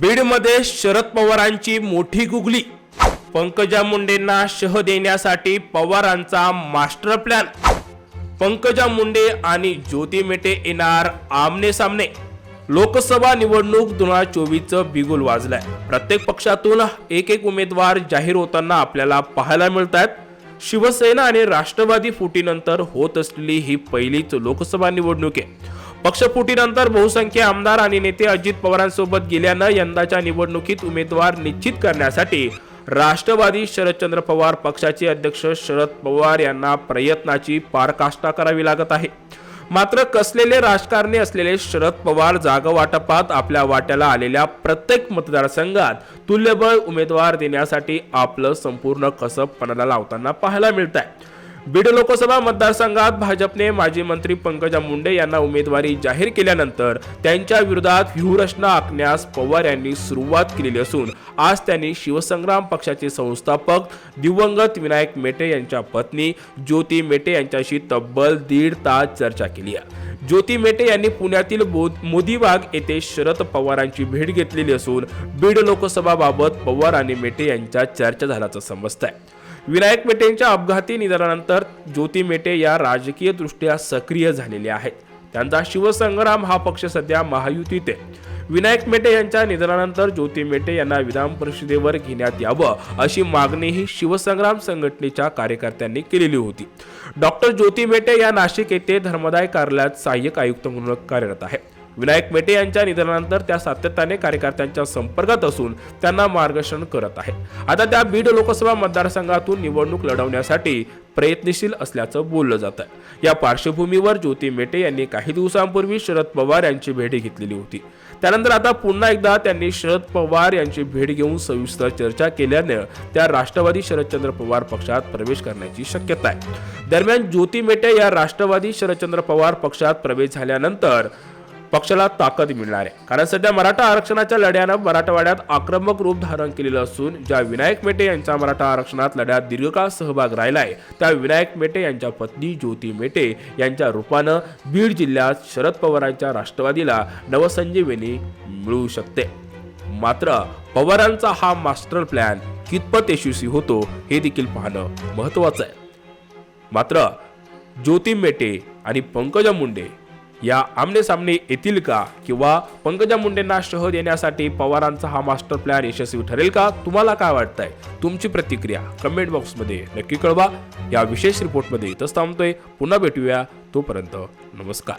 बीडमध्ये शरद पवारांची मोठी गुगली. पंकजा मुंडेंना शह देण्यासाठी पवारांचा मास्टर प्लॅन. पंकजा मुंडे आणि ज्योती मेटे येणार आमने सामने. लोकसभा निवडणूक दोन हजार चोवीसचं बिगुल वाजलंय. प्रत्येक पक्षातून एक एक उमेदवार जाहीर होताना आपल्याला पाहायला मिळत आहेत शिवसेना आणि राष्ट्रवादी फुटीनंतर होत असलेली ही पहिलीच लोकसभा निवडणूक आहे. पक्षफुटीनंतर बहुसंख्य आमदार आणि नेते अजित पवारांसोबत गेल्यानं यंदाच्या निवडणुकीत उमेदवार निश्चित करण्यासाठी राष्ट्रवादी शरदचंद्र पवार पक्षाचे अध्यक्ष शरद पवार यांना प्रयत्नाची पारकाष्ठा करावी लागत आहे. मात्र कसलेले राजकारणी असलेले शरद पवार जागा वाटपात आपल्या वाट्याला आलेल्या प्रत्येक मतदारसंघात तुल्यबळ उमेदवार देण्यासाठी आपलं संपूर्ण कसब पणाला लावताना पाहायला मिळत आहे बीड लोकसभा मतदारसंघात भाजपने माजी मंत्री पंकजा मुंडे यांना उमेदवारी जाहीर केल्यानंतर त्यांच्या विरोधात व्यूहरचना आखण्यास पवार यांनी सुरुवात केलेली असून आज त्यांनी शिवसंग्राम पक्षाचे संस्थापक दिवंगत विनायक मेटे यांच्या पत्नी ज्योती मेटे यांच्याशी तब्बल दीड तास चर्चा केली आहे. ज्योती मेटे यांनी पुण्यातील मोदीबाग येथे शरद पवारांची भेट घेतलेली असून बीड लोकसभाबाबत पवार आणि मेटे यांच्यात चर्चा झाल्याचं समजत आहे विनायक मेटेंच्या अपघाती निधनानंतर ज्योती मेटे या राजकीय दृष्ट्या सक्रिय झालेल्या आहेत. त्यांचा शिवसंग्राम हा पक्ष सध्या महायुतीत आहे. विनायक मेटे यांच्या निधनानंतर ज्योती मेटे यांना विधान परिषदेवर घेण्यात यावं अशी मागणीही शिवसंग्राम संघटनेच्या कार्यकर्त्यांनी केलेली होती. डॉक्टर ज्योती मेटे या नाशिक येथे धर्मदाय कार्यालयात सहाय्यक आयुक्त म्हणून कार्यरत आहे विनायक मेटे यांच्या निधनानंतर त्या सातत्याने कार्यकर्त्यांच्या संपर्कात असून त्यांना मार्गदर्शन करत आहे आता त्या बीड लोकसभा मतदारसंघातून निवडणूक लढवण्यासाठी प्रयत्नशील असल्याचं बोललं जात आहे. या पार्श्वभूमीवर ज्योती मेटे यांनी काही दिवसांपूर्वी शरद पवार यांची भेट घेतलेली होती. त्यानंतर आता पुन्हा एकदा त्यांनी शरद पवार यांची भेट घेऊन सविस्तर चर्चा केल्यानं त्या राष्ट्रवादी शरदचंद्र पवार पक्षात प्रवेश करण्याची शक्यता आहे. दरम्यान ज्योती मेटे या राष्ट्रवादी शरदचंद्र पवार पक्षात प्रवेश झाल्यानंतर पक्षाला ताकद मिळणार आहे. कारण सध्या मराठा आरक्षणाच्या लढ्यानं मराठवाड्यात आक्रमक रूप धारण केलेलं असून ज्या विनायक मेटे यांचा मराठा आरक्षणात लढ्यात दीर्घकाळ सहभाग राहिलाय त्या विनायक मेटे यांच्या पत्नी ज्योती मेटे यांच्या रूपानं बीड जिल्ह्यात शरद पवारांच्या राष्ट्रवादीला नवसंजीवनी मिळू शकते. मात्र पवारांचा हा मास्टर प्लॅन कितपत यशस्वी होतो हे देखील पाहणं महत्वाचं आहे. मात्र ज्योती मेटे आणि पंकजा मुंडे या आमने सामने येतील का? किंवा पंकजा मुंडेंना शह देण्यासाठी पवारांचा हा मास्टर प्लॅन यशस्वी ठरेल का? तुम्हाला काय वाटतंय? तुमची प्रतिक्रिया कमेंट बॉक्समध्ये नक्की कळवा. या विशेष रिपोर्टमध्ये इथंच थांबतोय. पुन्हा भेटूया तोपर्यंत. नमस्कार.